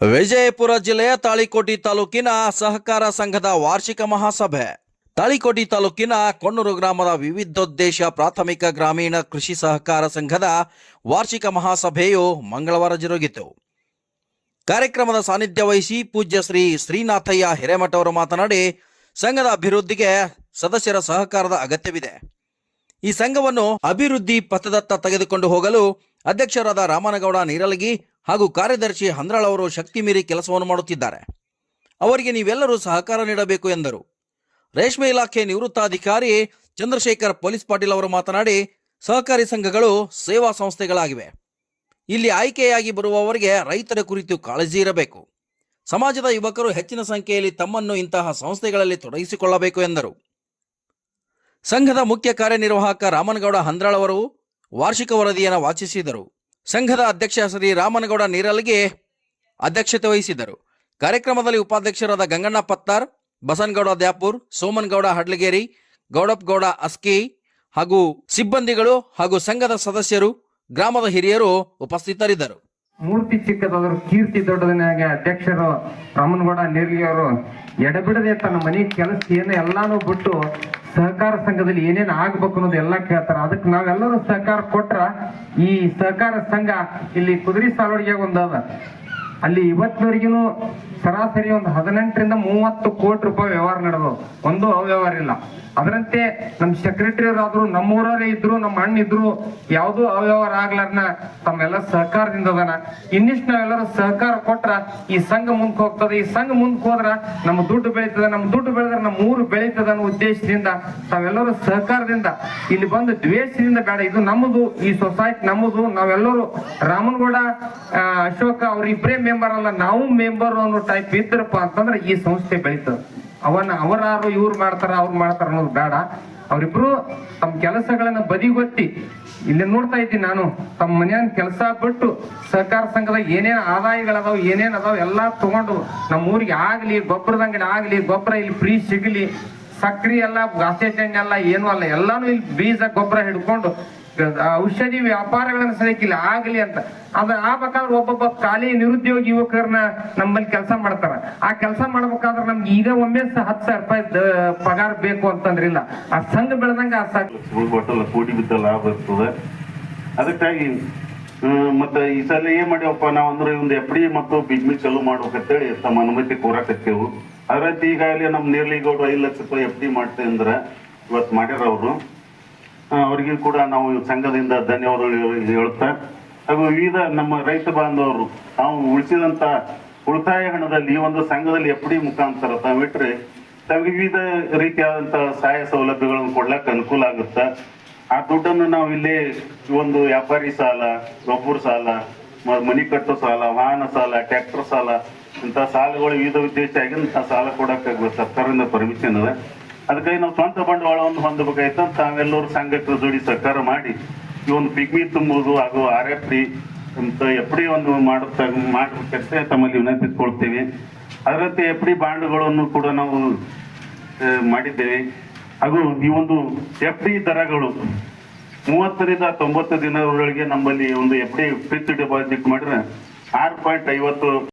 ವಿಜಯಪುರ ಜಿಲ್ಲೆಯ ತಾಳಿಕೋಟಿ ತಾಲೂಕಿನ ಸಹಕಾರ ಸಂಘದ ವಾರ್ಷಿಕ ಮಹಾಸಭೆ. ತಾಳಿಕೋಟಿ ತಾಲೂಕಿನ ಕೊಣ್ಣೂರು ಗ್ರಾಮದ ವಿವಿಧೋದ್ದೇಶ ಪ್ರಾಥಮಿಕ ಗ್ರಾಮೀಣ ಕೃಷಿ ಸಹಕಾರ ಸಂಘದ ವಾರ್ಷಿಕ ಮಹಾಸಭೆಯು ಮಂಗಳವಾರ ಜರುಗಿತು. ಕಾರ್ಯಕ್ರಮದ ಸಾನ್ನಿಧ್ಯ ವಹಿಸಿ ಪೂಜ್ಯ ಶ್ರೀ ಶ್ರೀನಾಥಯ್ಯ ಹಿರೇಮಠ ಅವರು ಮಾತನಾಡಿ, ಸಂಘದ ಅಭಿವೃದ್ಧಿಗೆ ಸದಸ್ಯರ ಸಹಕಾರದ ಅಗತ್ಯವಿದೆ. ಈ ಸಂಘವನ್ನು ಅಭಿವೃದ್ಧಿ ಪಥದತ್ತ ತೆಗೆದುಕೊಂಡು ಹೋಗಲು ಅಧ್ಯಕ್ಷರಾದ ರಾಮನಗೌಡ ನೀರಲಗಿ ಹಾಗೂ ಕಾರ್ಯದರ್ಶಿ ಹಂದ್ರಾಳ್ ಅವರು ಶಕ್ತಿ ಮೀರಿ ಕೆಲಸವನ್ನು ಮಾಡುತ್ತಿದ್ದಾರೆ. ಅವರಿಗೆ ನೀವೆಲ್ಲರೂ ಸಹಕಾರ ನೀಡಬೇಕು ಎಂದರು. ರೇಷ್ಮೆ ಇಲಾಖೆ ನಿವೃತ್ತಾಧಿಕಾರಿ ಚಂದ್ರಶೇಖರ್ ಪೊಲೀಸ್ ಪಾಟೀಲ್ ಅವರು ಮಾತನಾಡಿ, ಸಹಕಾರಿ ಸಂಘಗಳು ಸೇವಾ ಸಂಸ್ಥೆಗಳಾಗಿವೆ. ಇಲ್ಲಿ ಆಯ್ಕೆಯಾಗಿ ಬರುವವರಿಗೆ ರೈತರ ಕುರಿತು ಕಾಳಜಿ ಇರಬೇಕು. ಸಮಾಜದ ಯುವಕರು ಹೆಚ್ಚಿನ ಸಂಖ್ಯೆಯಲ್ಲಿ ತಮ್ಮನ್ನು ಇಂತಹ ಸಂಸ್ಥೆಗಳಲ್ಲಿ ತೊಡಗಿಸಿಕೊಳ್ಳಬೇಕು ಎಂದರು. ಸಂಘದ ಮುಖ್ಯ ಕಾರ್ಯನಿರ್ವಾಹಕ ರಾಮನಗೌಡ ಹಂದ್ರಾಳವರು ವಾರ್ಷಿಕ ವರದಿಯನ್ನು ವಾಚಿಸಿದರು. ಸಂಘದ ಅಧ್ಯಕ್ಷ ಶ್ರೀ ರಾಮನಗೌಡ ನೀರಲ್ಗೆ ಅಧ್ಯಕ್ಷತೆ ವಹಿಸಿದರು ಕಾರ್ಯಕ್ರಮದಲ್ಲಿ ಉಪಾಧ್ಯಕ್ಷರಾದ ಗಂಗಣ್ಣ ಪತ್ತಾರ್, ಬಸನ್ಗೌಡ ದ್ಯಾಪುರ್, ಸೋಮನ್ಗೌಡ ಹಡ್ಲಗೇರಿ ಗೌಡಪ್ ಗೌಡ ಅಸ್ಕಿ ಹಾಗೂ ಸಿಬ್ಬಂದಿಗಳು ಹಾಗೂ ಸಂಘದ ಸದಸ್ಯರು, ಗ್ರಾಮದ ಹಿರಿಯರು ಉಪಸ್ಥಿತರಿದ್ದರು. ಮೂರ್ತಿ ಚಿಕ್ಕದಾದ್ರು ಕೀರ್ತಿ ದೊಡ್ಡದನಾಗೆ ಅಧ್ಯಕ್ಷರು ರಾಮನಗೌಡ ನೇರ್ಲಿ ಅವರು ಎಡಬಿಡದೆ ತನ್ನ ಮನೆ ಕೆಲಸ ಏನು ಎಲ್ಲಾನು ಬಿಟ್ಟು ಸಹಕಾರ ಸಂಘದಲ್ಲಿ ಏನೇನು ಆಗ್ಬೇಕು ಅನ್ನೋದು ಎಲ್ಲ ಕೇಳ್ತಾರೆ. ಅದಕ್ಕೆ ನಾವೆಲ್ಲರೂ ಸಹಕಾರ ಕೊಟ್ರ ಈ ಸಹಕಾರ ಸಂಘ ಇಲ್ಲಿ ಕುದುರೆ ಸಾಲೋಡಿಗೆ ಒಂದದ ಅಲ್ಲಿ ಇವತ್ತಿನವರೆಗೂ ಸರಾಸರಿ ಒಂದು ಹದಿನೆಂಟರಿಂದ ಮೂವತ್ತು ಕೋಟಿ ರೂಪಾಯಿ ವ್ಯವಹಾರ ನಡೆದು ಒಂದು ಅವ್ಯವಹಾರ ಇಲ್ಲ. ಅದರಂತೆ ನಮ್ಮ ಸೆಕ್ರೆಟರಿ ಅವರಾದ್ರು ನಮ್ಮೂರವರೇ ಇದ್ರು, ನಮ್ಮ ಅಣ್ಣ ಇದ್ರು ಯಾವ್ದು ಅವ್ಯವಹಾರ ಆಗ್ಲಾರ್ನ ತಮ್ಮೆಲ್ಲ ಸಹಕಾರದಿಂದ ಅದನ್ನ ಇನ್ನಿಷ್ಟು ನಾವೆಲ್ಲರೂ ಸಹಕಾರ ಕೊಟ್ರ ಈ ಸಂಘ ಮುಂದಕ್ಕೆ ಹೋಗ್ತದೆ. ಈ ಸಂಘ ಮುಂದಕ್ಕೆ ಹೋದ್ರ ನಮ್ಮ ದುಡ್ಡು ಬೆಳೀತದೆ. ನಮ್ಮ ದುಡ್ಡು ಬೆಳೆದ್ರೆ ನಮ್ಮ ಊರು ಬೆಳೀತದೆ ಅನ್ನೋ ಉದ್ದೇಶದಿಂದ ತಾವೆಲ್ಲರೂ ಸಹಕಾರದಿಂದ ಇಲ್ಲಿ ಬಂದು ದ್ವೇಷದಿಂದ ಬೇಡ. ಇದು ನಮ್ಮದು, ಈ ಸೊಸೈಟಿ ನಮ್ಮದು. ನಾವೆಲ್ಲರೂ ರಾಮನಗೌಡ ಅಶೋಕ ಅವ್ರ ಇಬ್ಬರೇ ಮೆಂಬರ್ ಅಲ್ಲ, ನಾವು ಮೆಂಬರ್ ಅನ್ನೋ ಟೈಪ್ ಇದ್ರಪ್ಪ ಅಂತಂದ್ರೆ ಈ ಸಂಸ್ಥೆ ಬೆಳೀತದೆ. ಅವನ್ನ ಅವರಾರು ಇವ್ರು ಮಾಡ್ತಾರ, ಅವ್ರು ಮಾಡ್ತಾರ ಅನ್ನೋದು ಬೇಡ. ಅವರಿಬ್ರು ತಮ್ಮ ಕೆಲಸಗಳನ್ನ ಬದಿಗೊತ್ತಿ. ಇಲ್ಲಿ ನೋಡ್ತಾ ಇದ್ದೀನಿ ನಾನು, ತಮ್ಮ ಮನೆಯ ಕೆಲಸ ಬಿಟ್ಟು ಸಹಕಾರ ಸಂಘದ ಏನೇನು ಆದಾಯಗಳದಾವ, ಏನೇನ್ ಅದಾವ ಎಲ್ಲಾ ತಗೊಂಡು ನಮ್ಮ ಊರಿಗೆ ಆಗ್ಲಿ ಗೊಬ್ಬರದ ಅಂಗಡಿ ಆಗ್ಲಿ, ಗೊಬ್ಬರ ಇಲ್ಲಿ ಫ್ರೀ ಸಿಗಲಿ, ಸಕ್ರಿ ಎಲ್ಲ ಗಾಸೆ ಎಲ್ಲ, ಏನು ಅಲ್ಲ, ಎಲ್ಲಾನು ಇಲ್ಲಿ ಬೀಜ, ಗೊಬ್ಬರ ಹಿಡ್ಕೊಂಡು ಔಷಧಿ ವ್ಯಾಪಾರಗಳನ್ನ ಸರಿಯಕ್ಕಿಲ್ಲ ಆಗಲಿ ಅಂತ. ಅದ ಆಗ್ಬೇಕಾದ್ರೆ ಒಬ್ಬೊಬ್ಬ ಖಾಲಿ ನಿರುದ್ಯೋಗಿ ಯುವಕರನ್ನ ನಮ್ಮಲ್ಲಿ ಕೆಲಸ ಮಾಡ್ತಾರ. ಆ ಕೆಲಸ ಮಾಡ್ಬೇಕಾದ್ರೆ ನಮ್ಗೆ ಈಗ ಒಮ್ಮೆ ಹತ್ತು ಸಾವಿರ ರೂಪಾಯಿ ಪಗಾರ ಬೇಕು ಅಂತಂದ್ರಿಲ್ಲ. ಆ ಸಂಘ ಬೆಳೆದಂಗ ಆ ಸಂಘ. ಕೋಟಿ ಬಿದ್ದ ಲಾಭ ಇರ್ತದೆ. ಅದಕ್ಕಾಗಿ ಮತ್ತ ಮತ್ತೆ ಈ ಸಲ ಏನ್ ಮಾಡ್ಯವಪ್ಪ ನಾವ್ ಅಂದ್ರೆ ಒಂದು ಎಫ್ ಡಿ ಮತ್ತು ಬಿಜ್ಮಿ ಚಾಲೂ ಮಾಡ್ಬೇಕಂತೇಳಿ ತಮ್ಮ ಅನುಮತಿ ಕೋರಾಕತ್ತೇವು. ಅದ್ರಂತೆ ಈಗಾಗಲೇ ನಮ್ ನೇರ್ಲಿಗೌಡರು ಐದು ಲಕ್ಷ ರೂಪಾಯಿ ಎಫ್ ಡಿ ಮಾಡ್ತೇವೆ ಅಂದ್ರೆ ಇವತ್ತು ಮಾಡ್ಯಾರ ಅವರು. ಅವ್ರಿಗೂ ಕೂಡ ನಾವು ಸಂಘದಿಂದ ಧನ್ಯವಾದಗಳು ಹೇಳುತ್ತಾ, ಹಾಗೂ ವಿವಿಧ ನಮ್ಮ ರೈತ ಬಾಂಧವರು ತಾವು ಉಳಿಸಿದಂತ ಉಳಿತಾಯ ಹಣದಲ್ಲಿ ಈ ಒಂದು ಸಂಘದಲ್ಲಿ ಎಫ್ ಡಿ ಮುಖಾಂತರ ತಾವಿಟ್ರೆ ತಮಗೆ ವಿವಿಧ ರೀತಿಯಾದಂತಹ ಸಹಾಯ ಸೌಲಭ್ಯಗಳನ್ನು ಕೊಡ್ಲಾಕ ಅನುಕೂಲ ಆಗುತ್ತೆ, ಆ ದುಡ್ಡನ್ನು ನಾವು ಇಲ್ಲಿ ಒಂದು ವ್ಯಾಪಾರಿ ಸಾಲ ಗೊಬ್ಬರ ಸಾಲ ಮನಿ ಕಟ್ಟೋ ಸಾಲ, ವಾಹನ ಸಾಲ, ಟ್ರ್ಯಾಕ್ಟರ್ ಸಾಲ, ಇಂಥ ಸಾಲಗಳು ವಿವಿಧ ಉದ್ದೇಶ ಆಗಿ ಸಾಲ ಕೊಡಕ್ಕೆ ಸರ್ಕಾರದಿಂದ ಪರ್ಮಿಷನ್ ಅದ. ಅದಕ್ಕಾಗಿ ನಾವು ಸ್ವಂತ ಬಂಡವಾಳವನ್ನು ಹೊಂದಬೇಕಾಯ್ತು ತಾವೆಲ್ಲರೂ ಸಂಘಟನೆ ಜೋಡಿ ಸರ್ಕಾರ ಮಾಡಿ ಈ ಒಂದು ಪಿಗ್ಮಿ ತುಂಬುವುದು ಹಾಗೂ ಆರ್ ಎಫ್ ಡಿ ಅಂತ ಎಫ್ ಡಿ ಒಂದು ಮಾಡುತ್ತ ಮಾಡಬೇಕಂತ ತಮ್ಮಲ್ಲಿ ವಿನಂತಿಸ್ಕೊಳ್ತೇವೆ ಅದರಂತೆ ಎಫ್ ಡಿ ಬಾಂಡ್ಗಳನ್ನು ಕೂಡ ನಾವು ಮಾಡಿದ್ದೇವೆ. ಹಾಗೂ ಈ ಒಂದು ಎಫ್ ಡಿ ದರಗಳು ಮೂವತ್ತರಿಂದ ತೊಂಬತ್ತು ದಿನದೊಳಗೆ ನಮ್ಮಲ್ಲಿ ಒಂದು ಎಫ್ ಡಿ ಫಿಕ್ಸ್ಡ್ ಡೆಪಾಸಿಟ್ ಮಾಡಿದ್ರೆ ಆರು ಪಾಯಿಂಟ್ ಐವತ್ತು